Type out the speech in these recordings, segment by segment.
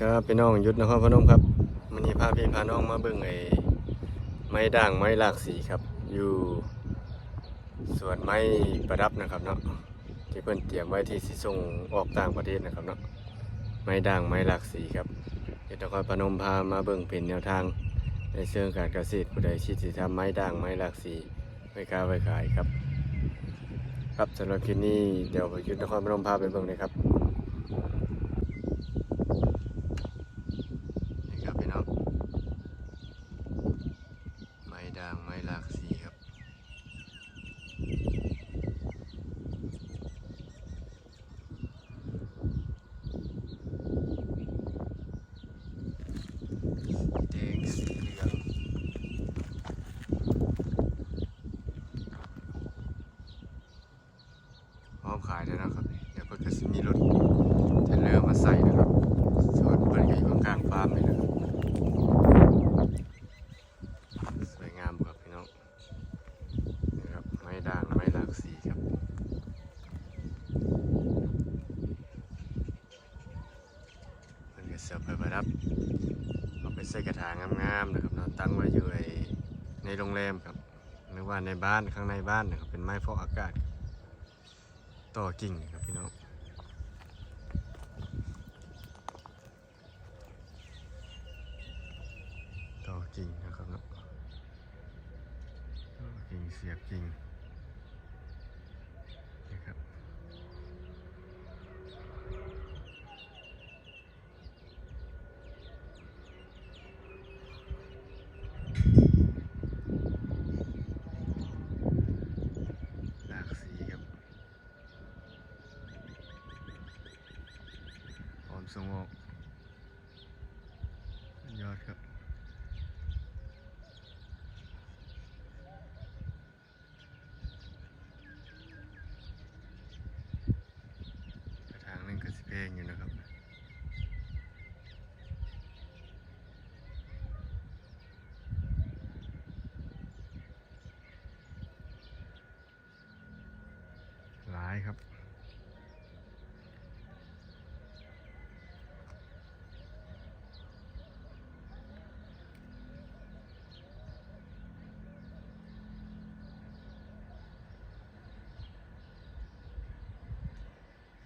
ครับพี่น้องยุทธนะครับพนมครับมันนี้พาพี่พาน้องมาเบิ่งไอ้ไม้ด่างไม้หลากสีครับ อยู่สวนไม้ประดับนะครับเนาะที่เพิ่นเตรียมไว้ที่สิส่งออกต่างประเทศนะครับเนาะไม้ด่างไม้หลากสีครับยุทธนครพนมพามาเบิ่งเป็นแนวทางในเชิงการเกษตรผู้ใดคิดสิทำไม้ด่างไม้หลากสีไว้ค้าไว้ขายครับ ครับสำหรับคลิปนี้เดี๋ยวยุทธนครพนมพาไปเบิ่งเลยครับ นี่ครับพี่น้องไม้ด่างไม้หลากสีครับ สีแดงสีเหลืองพร้อมขายแล้วนะครับ เดี๋ยวเพิ่นก็สิมีรถเทรลเลอร์มาใส่นะครับ ส่วนเพิ่นก็อยู่ข้างๆฟาร์มนี่นะครับสวยงามครับพี่น้องนี่ครับไม้ด่างไม้หลากสีครับเพิ่นก็เสิร์ฟไปประดับเอาไปใส่กระถางงามๆนะครับเนาะตั้งไว้อยู่ในโรงแรมครับหรือว่าในบ้านข้างในบ้านนะครับเป็นไม้ฟอกอากาศ ต่อกิ่งครับพี่น้อง ต่อกิ่งนะครับเนาะต่อกิ่งเสียบจริงหลากสีครับพร้อมส่งออกยอดครับ กระถางหนึงก็สิเพลงอยู่นะครับ หลายครับ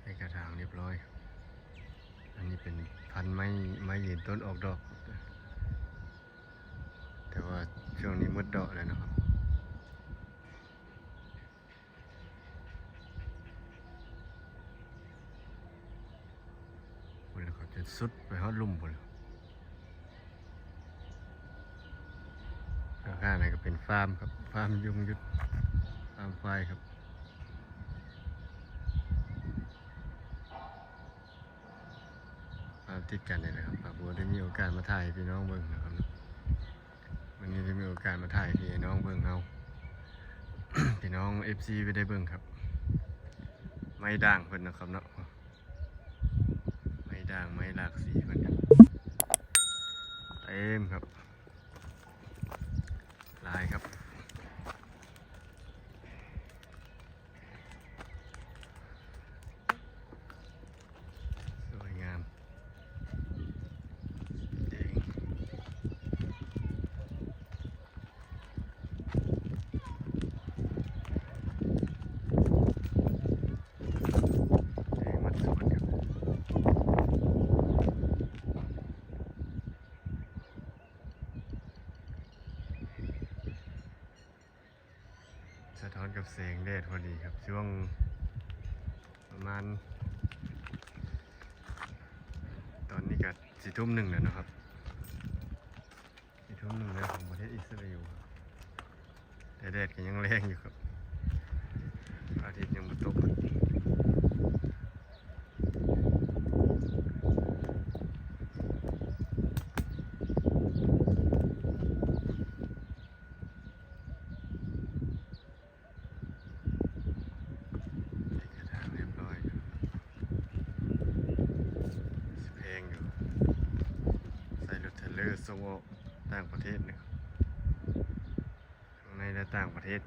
ใส่กระถางเรีย บร้อยครับอันนี้เป็นพันไม้ไม้ยืนต้นออกดอก แต่ว่าช่วงนี้หมดดอกแล้วนะครับบนแล้วก็จะสุดไปฮอดลุ่มบนแล้วข้างๆนั่นก็เป็นฟาร์มครับ ฟาร์มยุงยุดฟาร์มควายครับ มา ติดกันเลยนะครับปากบัวได้มีโอกาสมาถ่ายพี่น้องเบิ่งนะครับวันนี้ได้มีโอกาสมาถ่ายพี่น้องเบิ่งเอาพี่น้องเอฟซีไปได้เบิ่งครับ ไม่ด่างเพิ่นนะครับเนาะไม่ด่างไม่หลากสีเพิ่นเต็มครับลายครับ สวยงาม แดงแดงมัดสวนครับสะท้อนกับแส งแดดพอดีครับ ช่วงประมาณ ตอนนี้ก็สี่ทุ่มหนึ่งแล้วนะครับสี่ทุ่มหนึ่งแล้วของประเทศอิสราเอลแต่แดดก็ยังแรงอยู่ครับ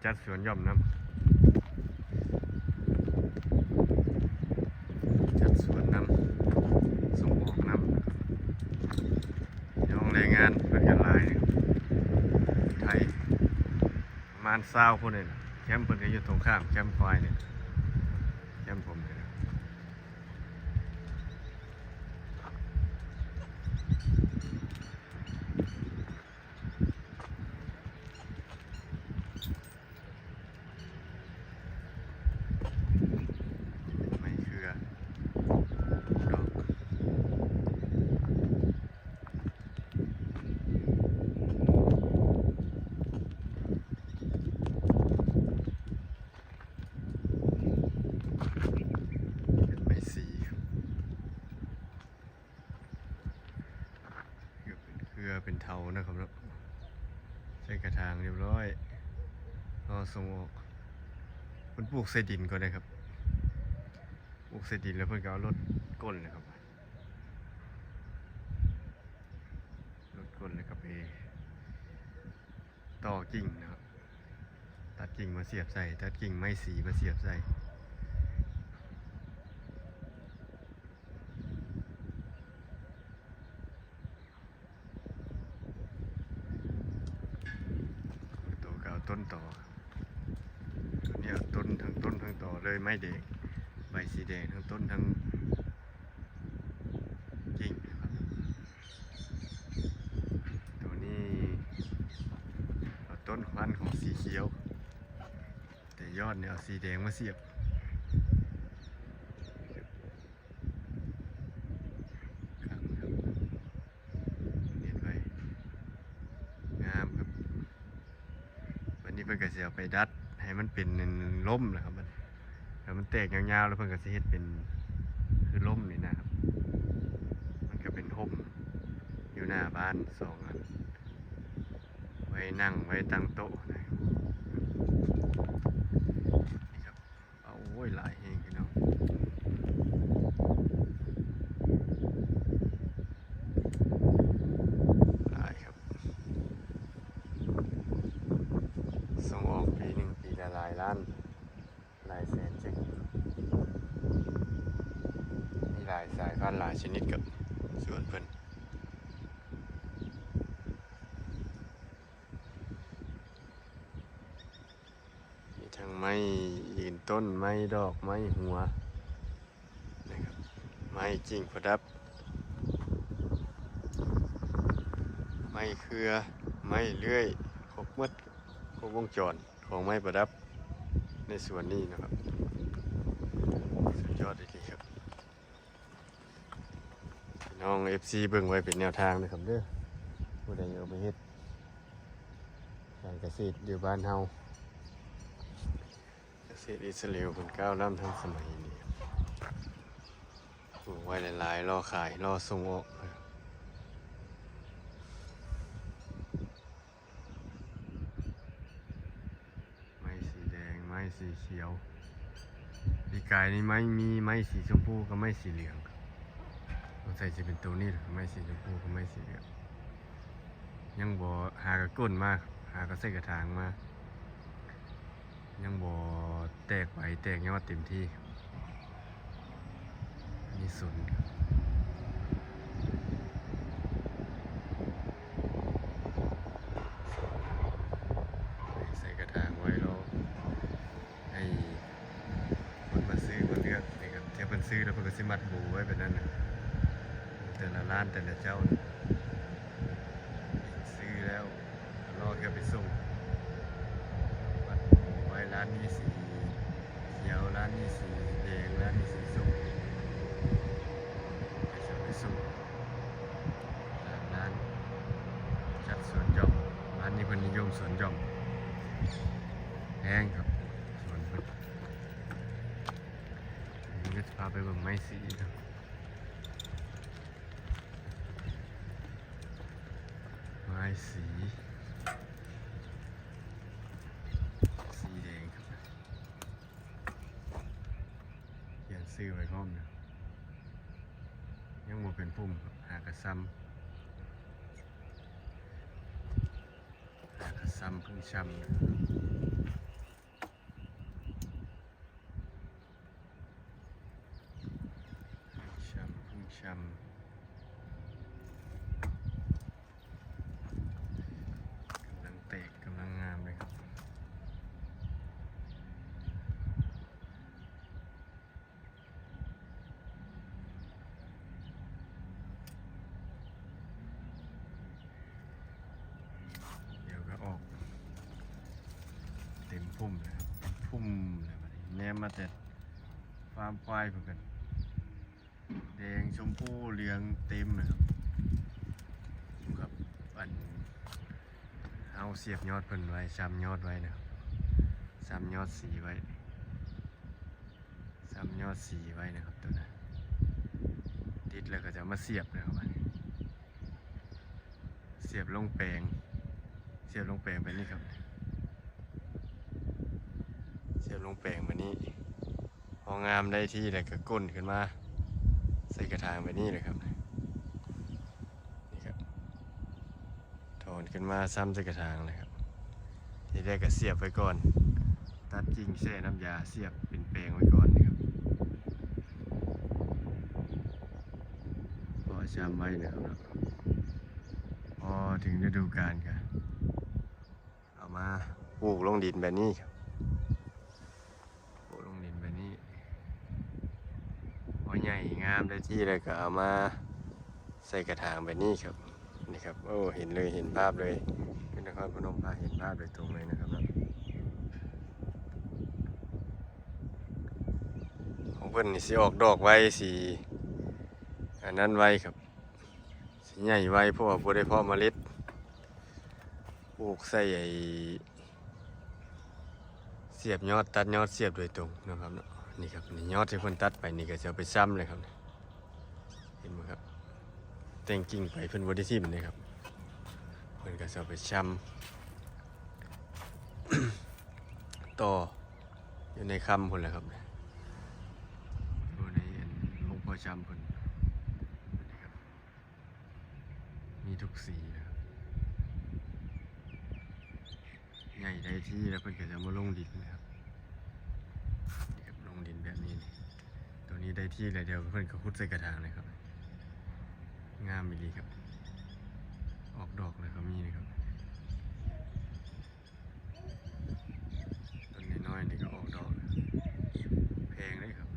จัดสวนย่อมน้ำจัดสวนน้ำส่งออกน้ำยองแรงงานเป็นกันหลายไทยมานซาวคนนี้แคมป์เป็นกันอยู่ตรงข้ามแคมป์ควายเนี่ย ส่งออกมันปลูกใส่ดินก็ได้ครับปลูกใส่ดินแล้วเพิ่นก็เอารถก้นนะครับรถก้นแล้วก็ไปต่อกิ่งนะครับ ตัดกิ่งมาเสียบใส่ ตัดกิ่งไม้สีมาเสียบใส่ ตัวเก่าต้นต่อตัวเนี้ยต้นทั้งต้นทั้งต่อเลยไม้ แดง ใบสีแดงทั้งต้นทั้งกิ่งนะครับ ตัวนี้ต้นพันของสีเขียว แต่ยอดเนี่ยเอาสีแดงมาเสียบเห็นไว้งามครับวันนี้เพิ่นก็สิเอาไปดัดให้มันเป็นล่มนะครับ มันแล้วมันแตกยาวๆแล้วเพิ่นก็สิเฮ็ดเป็นคือล่มนี่นะครับ มันก็เป็นห่มอยู่หน้าบ้านสองอันไว้นั่งไว้ตั้งโต๊ะนะครับนี่ครับเอาโอ้ยหลายแฮงพี่น้องหลายครับส่งออกปีหนึ่งปีละหลายล้านหลายแสนจึงมีหลายสายพันหลายชนิดกับสวนเพิ่นมีทั้งไม้ยืนต้นไม้ดอกไม้หัวนะครับไม้กิ่งประดับ ไม้เครือไม้เลื่อยครบหมดครบวงจรของไม้ประดับในสวนนี้นะครับสุดยอดดีครับ น้อง FC เบิ่งไว้เป็นแนวทางนะครับเด้อผู้ใดเอาไปเฮ็ดการเกษตรอยู่บ้านเฮาเกษตรอิสราเอลเป็นก้าวล้ำทั้งสมัยนี้ปลูกไว้หลายๆรอขายรอส่งออกไม้สีแดงไม้สีเขียวปีกายนี่ไม้มีไม้สีชมพูกับไม้สีเหลือง งสัยจะเป็นตัวนี้แหละไม่สีชมพูก็ไม่สีเหลืองยังบ่หากระก้นมากหากระเส่กระถางมายังบ่แตกใบแตกยอดเต็มที่ มีศูนี่สนครับใส่กระถางไว้แล้วให้คนมาซื้อมาเลือกนะครับเที่ยวเพิ่นซื้อแล้วเพิ่นก็สิมัดบูไว้แบบนั้นนะแต่ ละร้านแต่ละเจ้าซื้อแล้วรอแค่ไปส่งมัดบูไว้ร้านนี้สีเขียวร้านนี้สีแดงร้านนี้สีส้มไปส่งไปส่งร้านจัดสวนหย่อมร้านนี้เพิ่นนิยมสวนหย่อมแพงครับสวนเพิ่นอันนี้ก็จะพาไปเบิ่งไม้สีนะายสี สีแดงครับเขียนซื้อไว้พร้อมนะยังโมเป็นปุ่มหากระซ้ำหากระซ้ำเพิ่งช้ำนะ ช้ำพึ่งช้ำกำลังเตะกำลังงามเลยครับ พุ่มเลยบัดนี้แนมมาแต่ฟาร์มควายเพิ่นกัน แดงชมพูเหลืองเต็มเลยครับอยู่กับอันเอาเสียบยอดเพิ่นไว้ซ้ำยอดไว้นะครับซ้ำยอดสีไว้ซ้ำยอดสีไว้นะครับตัวนั้นติดแล้วก็จะมาเสียบนะครับเสียบลงแปลงเสียบลงแปลงไปนี่ครับ เสียบ ลงแปลงมานี่พองามได้ที่แล้วก็ก้นขึ้นมา ใส่กระถางไปนี่เลยครับนี่ครับถอนขึ้นมาซ้ำใส่กระถางเลยครับ ทีแรกก็เสียบไว้ก่อน ตัดกิ่งแช่น้ำยาเสียบเป็นแปลงไว้ก่อนนะครับพอจำไว้นะครับเนาพอถึงฤดูกาลก็เอามาปลูกลงดินแบบนี้ครับปลูกลงดินแบบนี้ พอใหญ่งามได้ที่เลยก็เอามาใส่กระถางแบบนี้ครับนี่ครับโอ้เห็นเลยเห็นภาพเลยเป็นนครพนมพาเห็นภาพโดยตรงเลยนะครับเนะของเพิ่นนี่สิออกดอกไว้สีอันนั้นไว้ครับสีใหญ่ไว้เพราะว่าบ่ได้เพาะเมล็ดปลูกใส่ไอเสียบยอดตัดยอดเสียบโดยตรงนะครับเนาะ นี่ครับนี่ยอดที่เพิ่นตัดไปนี่ก็จะเอาไปซ้ำเลยครับ เห็นไหมครับแต่งกิ่งไปเพิ่นบ่ได้ทิ่มเลยครับเพิ่นก็จะเอาไปซ้ำต่ออยู่ในคำพุ่นแหละครับอยู่ในลงพ่อจำเพิ่นนี่ครับมีทุกสีนะครับใหญ่ได้ที่แล้วเพิ่นก็จะมาลงดินนะครับนี่ครับลงดินแบบนี้นี่ตัว นี้ได้ที่เลยเดียวเพื่อนก็คุดใส่กระถางเลยครับ งามอีหลีครับ ออกดอกเลยก็มีนะครับต้นน้อยๆนี่ก็ออกดอกนะครับแพงเลยครับ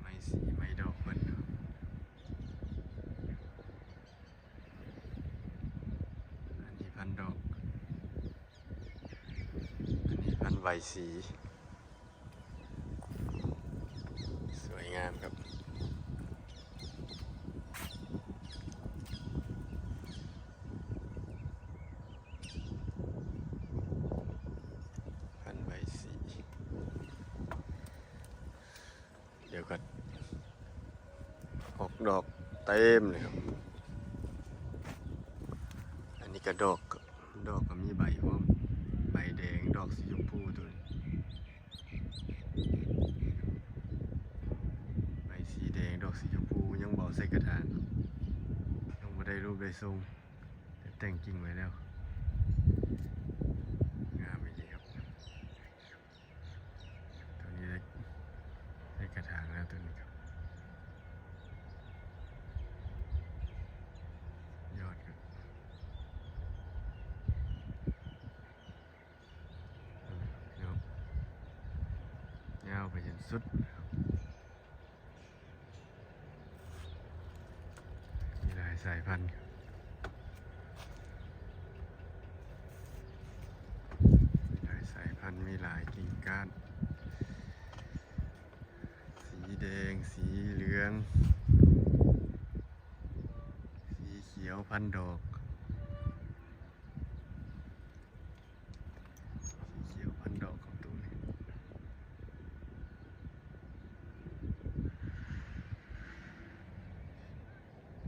ไม้สีไม้ดอกเพิ่นครับอันนี้พันดอก อันนี้พันใบ สี สวยงามครับ พันใบสี เดี๋ยวก็ออกดอกเต็มเลยครับ อันนี้ก็ดอกครับดอกก็มีใบพร้อมใบแดง ดอกสีชมพูตัวนี้ใบสีแดง ดอกสีชมพูยังบอ กระถางยังไม่ได้รูปได้ทรงแต่แต่งกิ่งไว้แล้ว งามอีกครับ ตัวนี้ได้ได้กระถางแล้วตัวนี้ครับ ยอดครับเนาะยาวไปจนสุดครับมีหลายสายพันธุ์ครับมีหลายสายพันธุ์มีหลาย การ สีแดง สีเหลือง สีเขียวพันดอก สีเขียวพันดอกของตัวนี้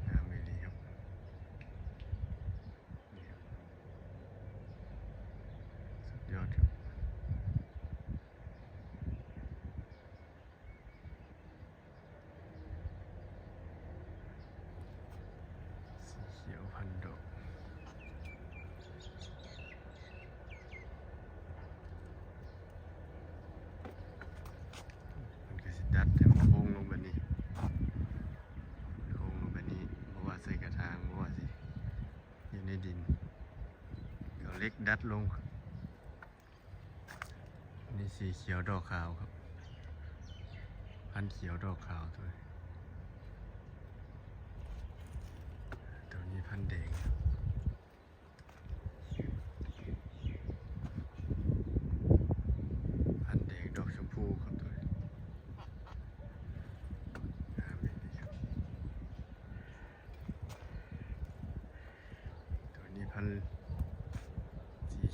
งามเลยดีครับนี่ครับ สุดยอดครับ สีเขียวพันดอกมันก็สิดัดแต่มันโค้งลงแบบนี้โค้งลงแบบนี้เพราะว่าใส่กระถางเพราะว่าสิอยู่ในดิน เล็กดัดลงนี่สีเขียวดอกขาวครับ พันเขียวดอกขาวตัวยตัวนี้พันแดงครับ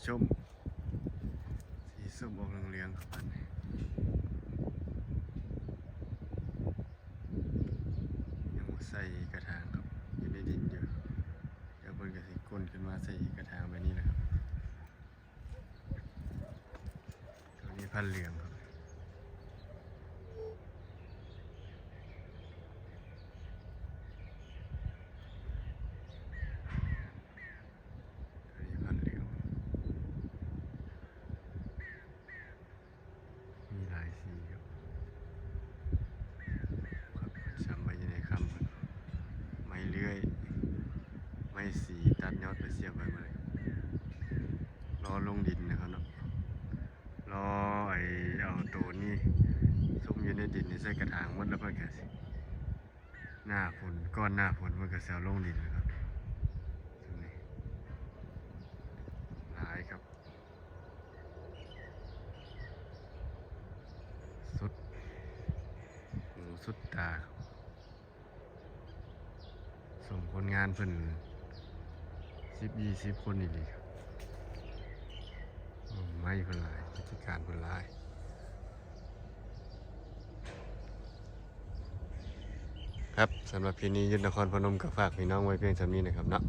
ส้ม สีส้มออกเหลืองๆครับอันยังใส่กระถางครับอยู่ในดินอยู่เดี๋ยวเพิ่นก็สิกลนขึ้นมาใส่กระถางแบบนี้แหละครับตัวนี้พันเหลืองครับ อันนี้พันเหลียวมีหลายสีครับครับจำไว้อยู่ในคำมันไม้เลื่อย ไม้สีตัดยอดไปเสียบไว้มาเลย รอลงดินนะครับเนาะรอไอเอาตัวนี้ซุ่มอยู่ในดินนี่ใส่กระถางหมดแล้วเพื่อนกันสิหน้าฝนก้อนหน้าฝนมันก็เสียลงดินนะครับหลายครับ สุดหูสุดตาครับส่งคนงานเพิ่นสิบยี่สิบคนนี่ดีครับ มไม่เพิ่นหลายกิจการเพิ่นหลายครับสำหรับพี่นี้ยุทธนครพนมก็ฝากพี่น้องไว้เพียงเท่านี้นะครับเนาะ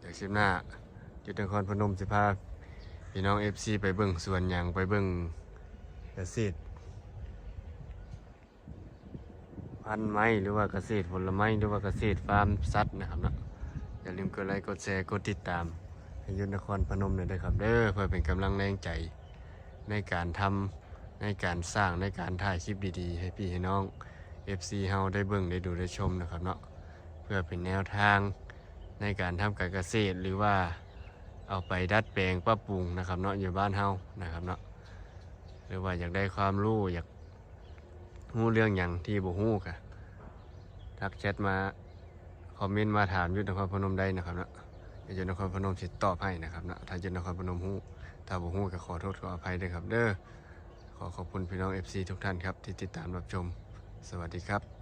เดี๋ยวคลิปหน้าจุดนครพนมสิพาพี่น้องเอฟซีไปเบิ่งสวนยางไปเบิ่งเกษตรพันไม้หรือว่าเกษตรผลไม้หรือว่าเกษตรฟาร์มสัตว์นะครับเนาะอย่าลืมกดไลค์กดแชร์กดติดตาม ยุทธนครพนมหน่อยด้ครับเด้อเพื่อเป็นกำลังแรงใจในการทำในการสร้างในการถ่ายคลิปดีๆ ให้พี่ให้น้อง FC เฮาได้เบิ่งได้ดูได้ชมนะครับเนาะเพื่อเป็นแนวทางในการทำการเกษตรหรือว่าเอาไปดัดแปลงปรับปรุงนะครับเนาะอยู่บ้านเฮานะครับเนาะหรือว่าอยากได้ความรู้อยากรู้เรื่องอย่างที่บ่ฮู้กะทักแชทมาคอมเมนต์มาถามยุทธนครพนมได้นะครับเนาะ อยู่นครพนมสิตอบให้นะครับนะถ้าอยู่นครพนมฮู้ถ้าบ่ฮู้ก็ขอโทษขออภัยด้วยครับ เด้อขอขอบคุณพี่น้อง FC ทุกท่านครับที่ติดตามรับชม สวัสดีครับ